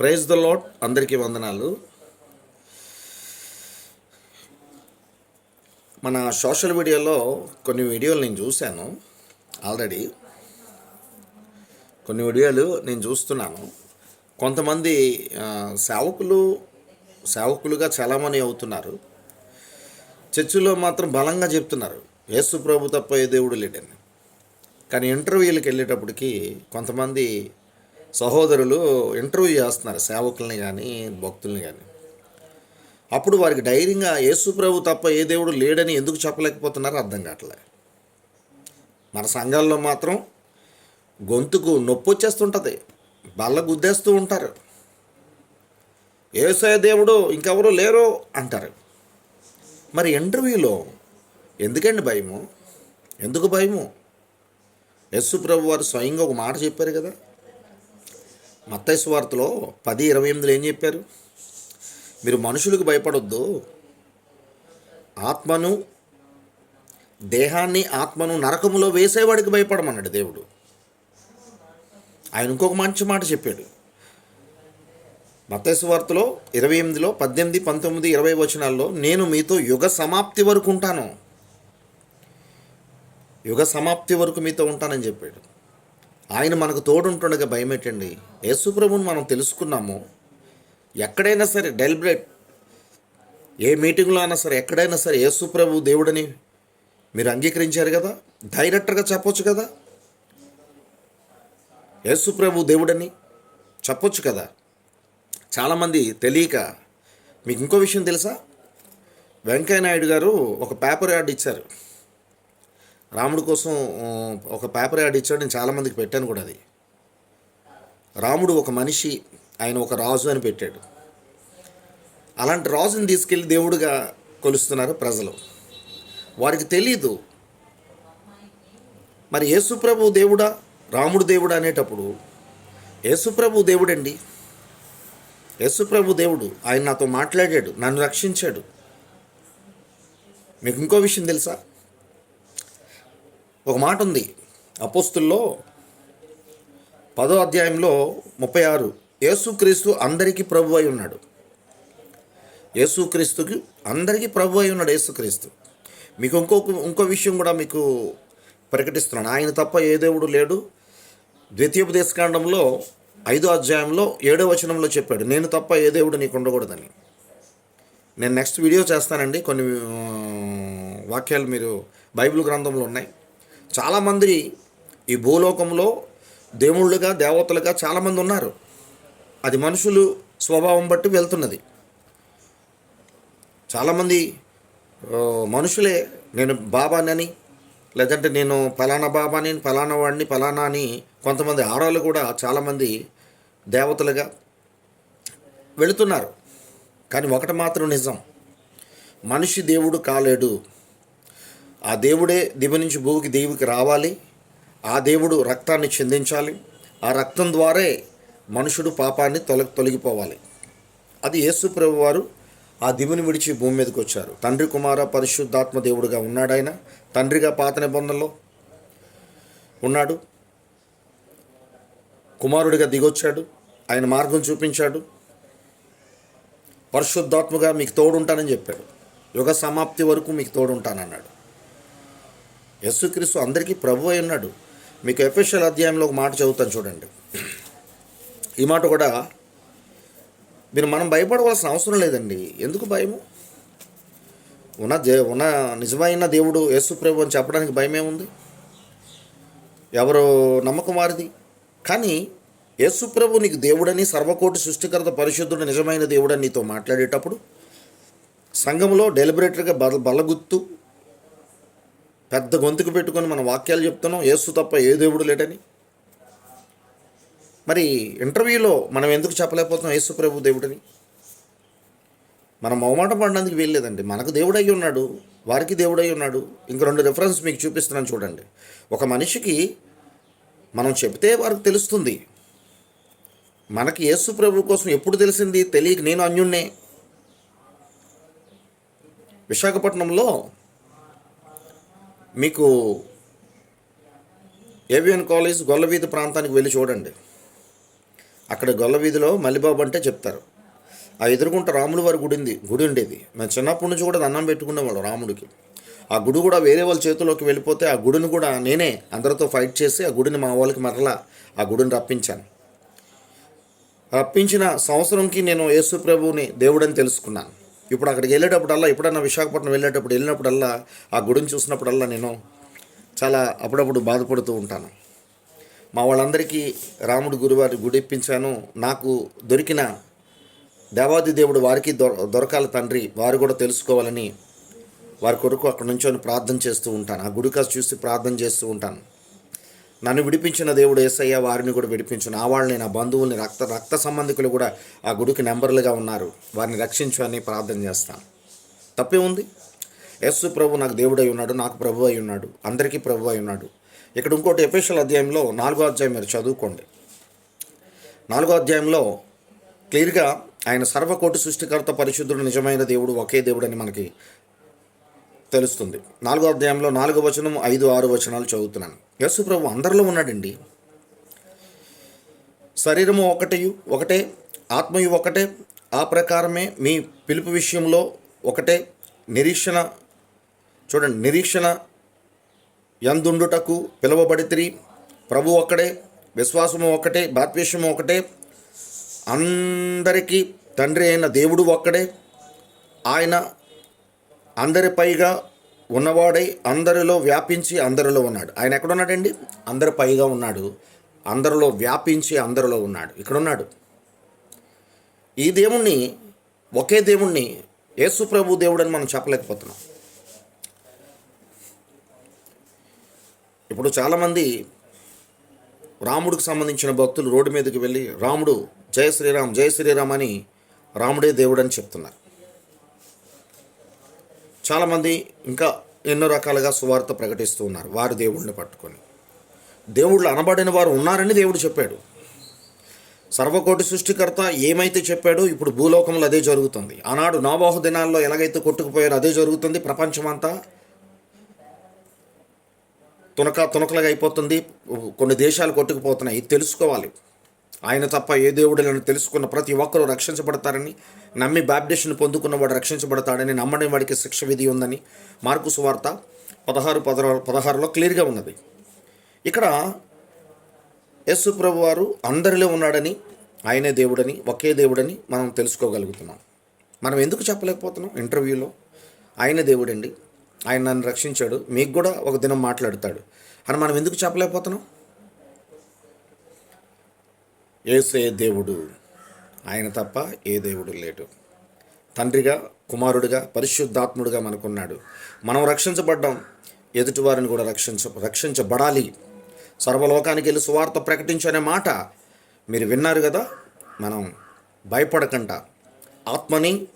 Praise the lot అందరికీ వందనాలు. మన సోషల్ మీడియాలో కొన్ని వీడియోలు నేను చూశాను. ఆల్రెడీ కొన్ని వీడియోలు నేను చూస్తున్నాను. కొంతమంది సేవకులు సేవకులుగా చాలామంది అవుతున్నారు. చర్చిలో మాత్రం బలంగా చెప్తున్నారు. యేసు ప్రభు తప్ప ఏ దేవుడు లేడని. కానీ ఇంటర్వ్యూలకు వెళ్ళేటప్పటికి కొంతమంది సహోదరులు ఇంటర్వ్యూ చేస్తున్నారు సేవకుల్ని కానీ భక్తుల్ని కానీ అప్పుడు వారికి ధైర్యంగా యేసు ప్రభు తప్ప ఏ దేవుడు లేడని ఎందుకు చెప్పలేకపోతున్నారో అర్థం కావట్లే. మన సంఘాల్లో మాత్రం గొంతుకు నొప్పి వచ్చేస్తుంటుంది బల్ల గుద్దేస్తూ ఉంటారు. ఏసయ దేవుడు ఇంకెవరు లేరు అంటారు. మరి ఇంటర్వ్యూలో ఎందుకండి భయము? ఎందుకు భయము? యస్సు ప్రభు వారు స్వయంగా ఒక మాట చెప్పారు కదా మత్తైసు వార్తలో పది ఇరవై ఎనిమిదిలో ఏం చెప్పారు? మీరు మనుషులకు భయపడొద్దు. ఆత్మను దేహాన్ని ఆత్మను నరకములో వేసేవాడికి భయపడమన్నాడు దేవుడు. ఆయన ఇంకొక మంచి మాట చెప్పాడు. మత్తైసు వార్తలో ఇరవై ఎనిమిదిలో పద్దెనిమిది పంతొమ్మిది ఇరవై వచనాల్లో నేను మీతో యుగ సమాప్తి వరకు ఉంటాను. యుగ సమాప్తి వరకు మీతో ఉంటానని చెప్పాడు. ఆయన మనకు తోడుంటుండగా భయమేటండి. యేసుప్రభుని మనం తెలుసుకున్నాము. ఎక్కడైనా సరే డెలిబరేట్. ఏ మీటింగ్లో అయినా సరే ఎక్కడైనా సరే యేసుప్రభు దేవుడని మీరు అంగీకరించారు కదా? డైరెక్టర్గా చెప్పొచ్చు కదా? యేసుప్రభు దేవుడని చెప్పొచ్చు కదా? చాలామంది తెలియక మీకు ఇంకో విషయం తెలుసా? వెంకయ్య నాయుడు గారు ఒక పేపర్ యాడ్ ఇచ్చారు. రాముడి కోసం ఒక పేపర్ యాడ్ ఇచ్చాడు నేను చాలామందికి పెట్టాను కూడా అది. రాముడు ఒక మనిషి ఆయన ఒక రాజు అని పెట్టాడు. అలాంటి రాజుని తీసుకెళ్ళి దేవుడిగా కొలుస్తున్నారు ప్రజలు. వారికి తెలీదు మరి యేసుప్రభు దేవుడా రాముడు దేవుడా అనేటప్పుడు యేసుప్రభు దేవుడండి. యేసుప్రభు దేవుడు ఆయన నాతో మాట్లాడాడు నన్ను రక్షించాడు. మీకు ఇంకో విషయం తెలుసా? ఒక మాట ఉంది. అపోస్తుల్లో పదో అధ్యాయంలో ముప్పై ఆరు యేసుక్రీస్తు అందరికీ ప్రభు అయి ఉన్నాడు. యేసుక్రీస్తుకి అందరికీ ప్రభు అయి ఉన్నాడు యేసుక్రీస్తు. మీకు ఇంకొక ఇంకో విషయం కూడా మీకు ప్రకటిస్తున్నాను. ఆయన తప్ప ఏ దేవుడు లేడు. ద్వితీయోపదేశకాండంలో ఐదో అధ్యాయంలో ఏడో వచనంలో చెప్పాడు నేను తప్ప ఏ దేవుడు నీకు ఉండకూడదని. నేను నెక్స్ట్ వీడియో చేస్తానండి. కొన్ని వాక్యాలు మీరు బైబిల్ గ్రంథంలో ఉన్నాయి. చాలామంది ఈ భూలోకంలో దేవుళ్ళుగా దేవతలుగా చాలామంది ఉన్నారు. అది మనుషులు స్వభావం బట్టి వెళ్తున్నది. చాలామంది మనుషులే నేను బాబానని లేదంటే నేను ఫలానా బాబాని ఫలానా వాడిని ఫలానా అని కొంతమంది ఆడవాళ్ళు కూడా చాలామంది దేవతలుగా వెళుతున్నారు. కానీ ఒకటి మాత్రం నిజం మనిషి దేవుడు కాలేడు. ఆ దేవుడే దివ నుంచి భూమికి దేవునికి రావాలి. ఆ దేవుడు రక్తాన్ని చెందించాలి. ఆ రక్తం ద్వారే మనుషుడు పాపాన్ని తొలగి తొలగిపోవాలి. అది యేసు ప్రభు వారు ఆ దివిని విడిచి భూమి మీదకి వచ్చారు. తండ్రి కుమార పరిశుద్ధాత్మ దేవుడుగా ఉన్నాడు ఆయన. తండ్రిగా పాత నిబంధనలో ఉన్నాడు. కుమారుడిగా దిగొచ్చాడు. ఆయన మార్గం చూపించాడు. పరిశుద్ధాత్మగా మీకు తోడుంటానని చెప్పాడు. యుగ సమాప్తి వరకు మీకు తోడుంటానన్నాడు. యస్సుక్రీస్తు అందరికీ ప్రభు అయి ఉన్నాడు. మీకు ఎఫెషియల్ అధ్యాయంలో ఒక మాట చదువుతాను చూడండి. ఈ మాట కూడా మీరు మనం భయపడవలసిన అవసరం లేదండి. ఎందుకు భయము? ఉన్న దే ఉన్న నిజమైన దేవుడు యేసు ప్రభు అని చెప్పడానికి భయమేముంది? ఎవరు నమ్మకం వారిది. కానీ యేసు ప్రభు నీకు దేవుడని సర్వకోటి సృష్టికర్త పరిశుద్ధుడు నిజమైన దేవుడని నీతో మాట్లాడేటప్పుడు సంఘంలో డెలిబరేటర్గా బల బలగుత్తు పెద్ద గొంతుకు పెట్టుకొని మన వాక్యాలు చెప్తున్నాం. యేసు తప్ప ఏ దేవుడు లేడని. మరి ఇంటర్వ్యూలో మనం ఎందుకు చెప్పలేకపోతున్నాం యేసు ప్రభు దేవుడని? మనం మొహమాట పడడానికి వీల్లేదండి. మనకు దేవుడై ఉన్నాడు వారికి దేవుడై ఉన్నాడు. ఇంక రెండు రిఫరెన్స్ మీకు చూపిస్తున్నాను చూడండి. ఒక మనిషికి మనం చెబితే వారికి తెలుస్తుంది. మనకి యేసు ప్రభు కోసం ఎప్పుడు తెలిసింది? తెలియక నేను అన్యున్నే విశాఖపట్నంలో మీకు ఏవిఎన్ కాలేజ్ గొల్లవీధి ప్రాంతానికి వెళ్ళి చూడండి. అక్కడ గొల్లవీధిలో మల్లిబాబు అంటే చెప్తారు. ఆ ఎదురుకుంట రాముల వారి గుడి ఉంది గుడి ఉండేది. మేము చిన్నప్పటి నుంచి కూడా దండం పెట్టుకునేవాడు రాముడికి. ఆ గుడి కూడా వేరే వాళ్ళ చేతిలోకి వెళ్ళిపోతే ఆ గుడిని కూడా నేనే అందరితో ఫైట్ చేసి ఆ గుడిని మా వాళ్ళకి మరలా ఆ గుడిని రప్పించాను. రప్పించిన సంవత్సరంకి నేను యేసు ప్రభువుని దేవుడని తెలుసుకున్నాను. ఇప్పుడు అక్కడికి వెళ్ళేటప్పుడల్లా ఎప్పుడన్నా విశాఖపట్నం వెళ్ళేటప్పుడు వెళ్ళినప్పుడల్లా ఆ గుడిని చూసినప్పుడల్లా నేను చాలా అప్పుడప్పుడు బాధపడుతూ ఉంటాను. మా వాళ్ళందరికీ రాముడు గురువారి గుడి ఇప్పించాను నాకు దొరికిన దేవాది దేవుడు వారికి దొర దొరకాల తండ్రి వారు కూడా తెలుసుకోవాలని వారి కొరకు అక్కడ నుంచొని ప్రార్థన చేస్తూ ఉంటాను. ఆ గుడి కాస్త చూసి ప్రార్థన చేస్తూ ఉంటాను. నన్ను విడిపించిన దేవుడు ఏసయ్య వారిని కూడా విడిపించును. నా వాళ్ళని నా బంధువుల్ని రక్త రక్త సంబంధికులు కూడా ఆ గుడికి నెంబర్లుగా ఉన్నారు. వారిని రక్షించు అని ప్రార్థన చేస్తాను. తప్పే ఉంది? యస్సు ప్రభు నాకు దేవుడై ఉన్నాడు నాకు ప్రభు అయి ఉన్నాడు అందరికీ ప్రభు అయి ఉన్నాడు. ఇక్కడ ఇంకోటి ఎఫెషల్ అధ్యాయంలో నాలుగో అధ్యాయం మీరు చదువుకోండి. నాలుగో అధ్యాయంలో క్లియర్గా ఆయన సర్వకోటి సృష్టికర్త పరిశుద్ధుడు నిజమైన దేవుడు ఒకే దేవుడు అని మనకి తెలుస్తుంది. నాలుగో అధ్యాయంలో నాలుగో వచనం ఐదు ఆరు వచనాలు చదువుతున్నాను. యశు ప్రభు అందరిలో ఉన్నాడండి. శరీరము ఒకటి ఒకటే ఆత్మయు ఒకటే ఆ ప్రకారమే మీ పిలుపు విషయంలో ఒకటే నిరీక్షణ చూడండి నిరీక్షణ ఎందుండుటకు పిలువబడితిరి. ప్రభు ఒక్కడే విశ్వాసము ఒకటే బాత్వేషము ఒకటే అందరికీ తండ్రి అయిన దేవుడు ఒక్కడే ఆయన అందరిపైగా ఉన్నవాడై అందరిలో వ్యాపించి అందరిలో ఉన్నాడు. ఆయన ఎక్కడ ఉన్నాడండి అందరి పైగా ఉన్నాడు. అందరిలో వ్యాపించి అందరిలో ఉన్నాడు. ఇక్కడ ఉన్నాడు ఈ దేవుణ్ణి ఒకే దేవుణ్ణి యేసు ప్రభు దేవుడు అని మనం చెప్పలేకపోతున్నాం. ఇప్పుడు చాలామంది రాముడికి సంబంధించిన భక్తులు రోడ్డు మీదకి వెళ్ళి రాముడు జయ శ్రీరామ్ జయ శ్రీరామ్ అని రాముడే దేవుడు అని చెప్తున్నారు. చాలామంది ఇంకా ఎన్నో రకాలుగా సువార్త ప్రకటిస్తూ ఉన్నారు. వారు దేవుడిని పట్టుకొని. దేవుళ్ళు అనబడిన వారు ఉన్నారని దేవుడు చెప్పాడు. సర్వకోటి సృష్టికర్త ఏమైతే చెప్పాడో ఇప్పుడు భూలోకంలో అదే జరుగుతుంది. ఆనాడు నవబాహు దినాల్లో ఎలాగైతే కొట్టుకుపోయారో అదే జరుగుతుంది. ప్రపంచమంతా తునక తునకలుగా అయిపోతుంది. కొన్ని దేశాలు కొట్టుకుపోతున్నాయి. ఇది తెలుసుకోవాలి. ఆయన తప్ప ఏ దేవుడులను తెలుసుకున్న ప్రతి ఒక్కరూ రక్షించబడతారని నమ్మి బాప్టిషన్ పొందుకున్నవాడు రక్షించబడతాడని నమ్మని వాడికి శిక్ష విధి ఉందని మార్కు సువార్త పదహారు పదహారు పదహారులో క్లియర్గా ఉన్నది. ఇక్కడ యేసు ప్రభు వారు అందరిలో ఉన్నాడని ఆయనే దేవుడని ఒకే దేవుడని మనం తెలుసుకోగలుగుతున్నాం. మనం ఎందుకు చెప్పలేకపోతున్నాం ఇంటర్వ్యూలో? ఆయనే దేవుడండి. ఆయన నన్ను రక్షించాడు. మీకు కూడా ఒక దినం మాట్లాడతాడు. అని మనం ఎందుకు చెప్పలేకపోతున్నాం? ఏసే దేవుడు. ఆయన తప్ప ఏ దేవుడు లేడు. తండ్రిగా కుమారుడిగా పరిశుద్ధాత్ముడిగా మనకున్నాడు. మనం రక్షించబడ్డాం. ఎదుటివారిని కూడా రక్షించ రక్షించబడాలి. సర్వలోకానికి వెళ్ళి సువార్త ప్రకటించనే మాట మీరు విన్నారు కదా? మనం భయపడకుండా ఆత్మని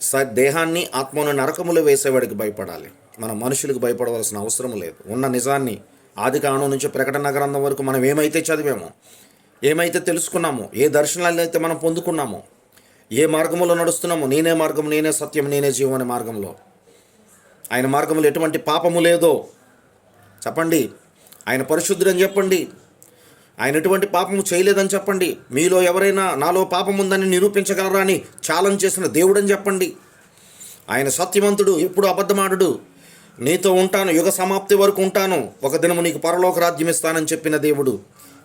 స దేహాన్ని ఆత్మను నరకములు వేసేవాడికి భయపడాలి. మనం మనుషులకు భయపడవలసిన అవసరం లేదు. ఉన్న నిజాన్ని ఆది కాను నుంచి ప్రకటన గ్రంథం వరకు మనం ఏమైతే చదివామో ఏమైతే తెలుసుకున్నామో ఏ దర్శనాలు అయితే మనం పొందుకున్నామో ఏ మార్గంలో నడుస్తున్నామో నేనే మార్గం నేనే సత్యం నేనే జీవం అనే మార్గంలో. ఆయన మార్గంలో ఎటువంటి పాపము లేదో చెప్పండి. ఆయన పరిశుద్ధుడని చెప్పండి. ఆయన ఎటువంటి పాపము చేయలేదని చెప్పండి. మీలో ఎవరైనా నాలో పాపం ఉందని నిరూపించగలరా అని ఛాలెంజ్ చేసిన దేవుడని చెప్పండి. ఆయన సత్యవంతుడు ఎప్పుడు అబద్ధమాడు నీతో ఉంటాను యుగ సమాప్తి వరకు ఉంటాను. ఒక దినము నీకు పరలోక రాజ్యం ఇస్తానని చెప్పిన దేవుడు.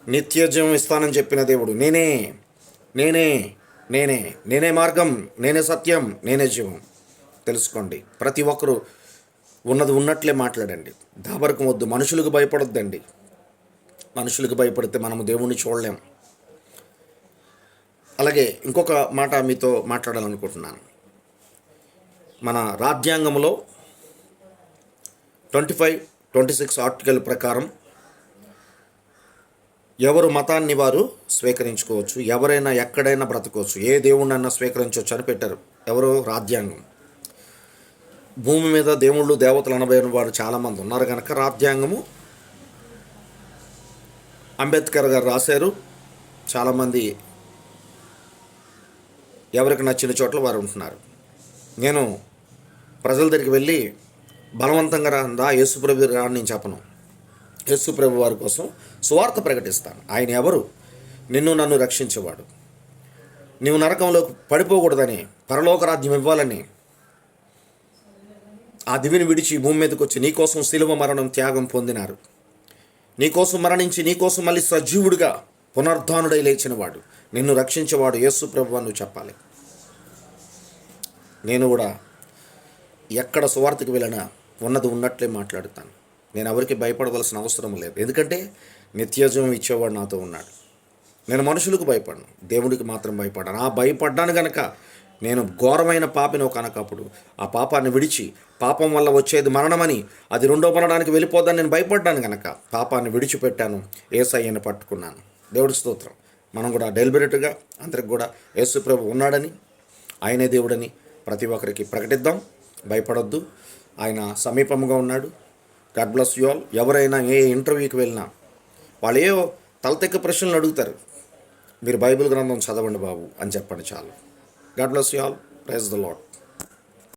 నిత్య ఇస్తానని చెప్పిన దేవుడు. నేనే నేనే నేనే నేనే మార్గం నేనే సత్యం నేనే జీవం. తెలుసుకోండి ప్రతి ఒక్కరూ ఉన్నది ఉన్నట్లే మాట్లాడండి. దాబరకం వద్దు మనుషులకు భయపడొద్దండి. మనుషులకు భయపడితే మనము దేవుణ్ణి చూడలేం. అలాగే ఇంకొక మాట మీతో మాట్లాడాలనుకుంటున్నాను. మన రాజ్యాంగంలో twenty five twenty six article ప్రకారం ఎవరు మతాన్ని వారు స్వీకరించుకోవచ్చు ఎవరైనా ఎక్కడైనా బ్రతకవచ్చు ఏ దేవుణ్ణైనా స్వీకరించవచ్చు అని పెట్టారు. ఎవరు? రాజ్యాంగం. భూమి మీద దేవుళ్ళు దేవతలు అనబోయిన వారు చాలామంది ఉన్నారు కనుక రాజ్యాంగము అంబేద్కర్ గారు రాశారు. చాలామంది ఎవరికి నచ్చిన చోట్ల వారు ఉంటున్నారు. నేను ప్రజల దగ్గరికి వెళ్ళి బలవంతంగా రా యేసుప్రభు రా నేను చెప్పను. యేసుప్రభు వారి కోసం సువార్త ప్రకటిస్తాను. ఆయన ఎవరు? నిన్ను నన్ను రక్షించేవాడు. నీవు నరకంలో పడిపోకూడదని పరలోక రాజ్యం ఇవ్వాలని ఆ దివిని విడిచి భూమి మీదకి వచ్చి నీకోసం శిలువ మరణం త్యాగం పొందినారు. నీకోసం మరణించి నీకోసం మళ్ళీ సజీవుడిగా పునర్ధానుడై లేచినవాడు. నిన్ను రక్షించేవాడు యేసు ప్రభు అని చెప్పాలి. నేను కూడా ఎక్కడ సువార్తకు వెళ్ళినా ఉన్నది ఉన్నట్లే మాట్లాడుతాను. నేను ఎవరికి భయపడవలసిన అవసరం లేదు. ఎందుకంటే నిత్యజీవం ఇచ్చేవాడు నాతో ఉన్నాడు. నేను మనుషులకు భయపడను. దేవుడికి మాత్రం భయపడ్డాను ఆ భయపడ్డాను గనక నేను ఘోరమైన పాపినో కనకప్పుడు ఆ పాపాన్ని విడిచి పాపం వల్ల వచ్చేది మరణమని అది రెండో మరణానికి వెళ్ళిపోద్దని నేను భయపడ్డాను గనక పాపాన్ని విడిచిపెట్టాను. ఏసయ్యని పట్టుకున్నాను. దేవుడి స్తోత్రం. మనం కూడా డెలిబరేట్గా అందరికి కూడా యేసు ప్రభు ఉన్నాడని ఆయనే దేవుడని ప్రతి ఒక్కరికి ప్రకటిద్దాం. భయపడొద్దు. ఆయన సమీపంగా ఉన్నాడు. గాడ్ బ్లస్ యు ఆల్ ఎవరైనా ఏ ఇంటర్వ్యూకి వెళ్ళినా వాళ్ళు ఏ తలతెక్క ప్రశ్నలు అడుగుతారు. మీరు బైబిల్ గ్రంథం చదవండి బాబు అని చెప్పండి చాలు. God bless you all praise the Lord